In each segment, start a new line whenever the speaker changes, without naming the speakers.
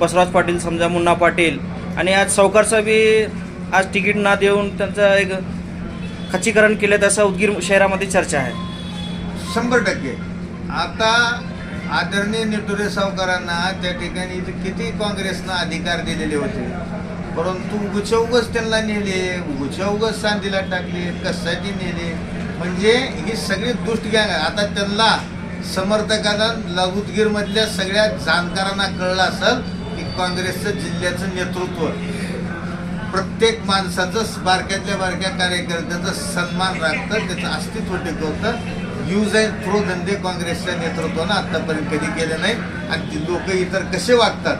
बसवराज पाटील समजा मुन्ना पाटील आणि आज सावकारचं बी आज तिकीट ना देऊन त्यांचं एक खच्चीकरण केलं असं उदगीर शहरामध्ये चर्चा आहे.
शंभर टक्के. आता आदरणीय निटुरे सावकारांना त्या ठिकाणी किती काँग्रेसनं अधिकार दिलेले होते? परंतु उगच त्यांना नेले उगच सांदीला टाकले कशासाठी नेले? म्हणजे ही सगळी दुष्ट गँग आता त्यांना समर्थकांना लघुदगीरमधल्या सगळ्या जाणकारांना कळलं असेल की काँग्रेसचं जिल्ह्याचं नेतृत्व. प्रत्येक माणसाचं बारक्यातल्या बारक्या कार्यकर्त्याचा सन्मान राखतं त्याचं अस्तित्व टिकवतं. यूज अँड थ्रो धंदे काँग्रेसच्या नेतृत्वानं आतापर्यंत कधी केले नाही आणि ती लोक इतर कसे वागतात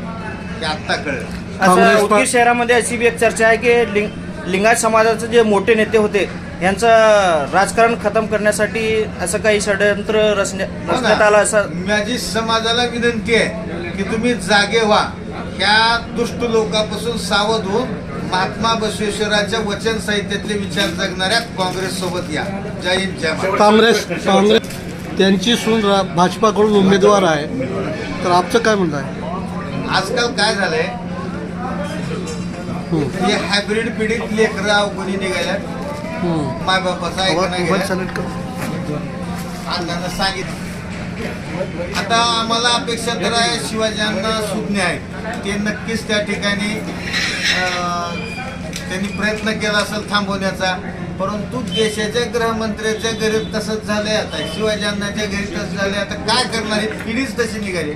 ते आत्ता कळलं.
उदगीर शहरामध्ये अशी बी एक चर्चा आहे की लिंग लिंगायत समाजाचे जे मोठे नेते होते यांचं राजकारण खतम करण्यासाठी असं काही षडयंत्र रचण्या
हो
रचण्यात. आलं असं
माझी समाजाला विनंती आहे की तुम्ही जागे व्हा. ह्या दुष्ट लोकांपासून सावध होऊन महात्मा बसवेश्वराच्या वचन साहित्यातले विचार जगणाऱ्या काँग्रेस सोबत या. जय हिंद जय.
काँग्रेस काँग्रेस त्यांची सून भाजपाकडून उमेदवार आहे. तर आमचं काय म्हणणं आहे?
आजकाल काय झालंय? हे हायब्रिड पिढीत लेकरं अवघडी निघाल्यात.
हम्म.
माय बापाचा सांगितलं. आता आम्हाला अपेक्षा तर आहे शिवाजींना सुज्ञ आहे ते नक्कीच त्या ठिकाणी त्यांनी प्रयत्न केला असेल थांबवण्याचा. परंतु देशाच्या गृहमंत्र्याच्या घरी तसंच झालंय आता. शिवाजींनाच्या घरी तसं झालंय. आता काय करणार आहे? पिढीच तशी निघाली.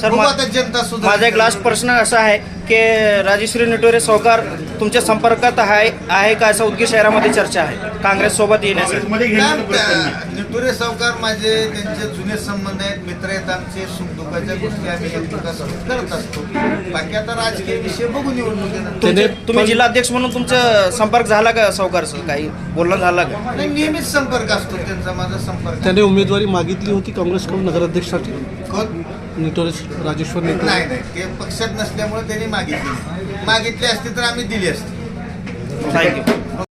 सर,
आता जनता सुद्धा
माझा एक लास्ट प्रश्न असा आहे की राजेश्री निटोरे सावकार तुमच्या संपर्कात आहे आहे का असं उदगीर शहरामध्ये चर्चा आहे? काँग्रेस सोबत येण्यासाठी.
निटुरे सावकार माझे त्यांचे जुने संबंध आहेत मित्र आहेत आमचे सुखदुःखाच्या गोष्टी आम्ही एकमेकांसोबत करत असतो. बाकी आता राजकीय विषय बघू निवडणुकीनंतर
तुम्ही जिल्हाध्यक्ष म्हणून तुमचा संपर्क झाला का सावकार काही बोलणं झालं का?
नाही, नेहमीच संपर्क असतो त्यांचा माझा संपर्क
त्याने उमेदवारी मागितली होती काँग्रेसकडून नगराध्यक्षसाठी.
कोण?
निटोरेस राजेश्वर
नाही नाही ते पक्षात नसल्यामुळे त्यांनी मागितली नाही. मागितली असती तर आम्ही दिली असती
थँक्यू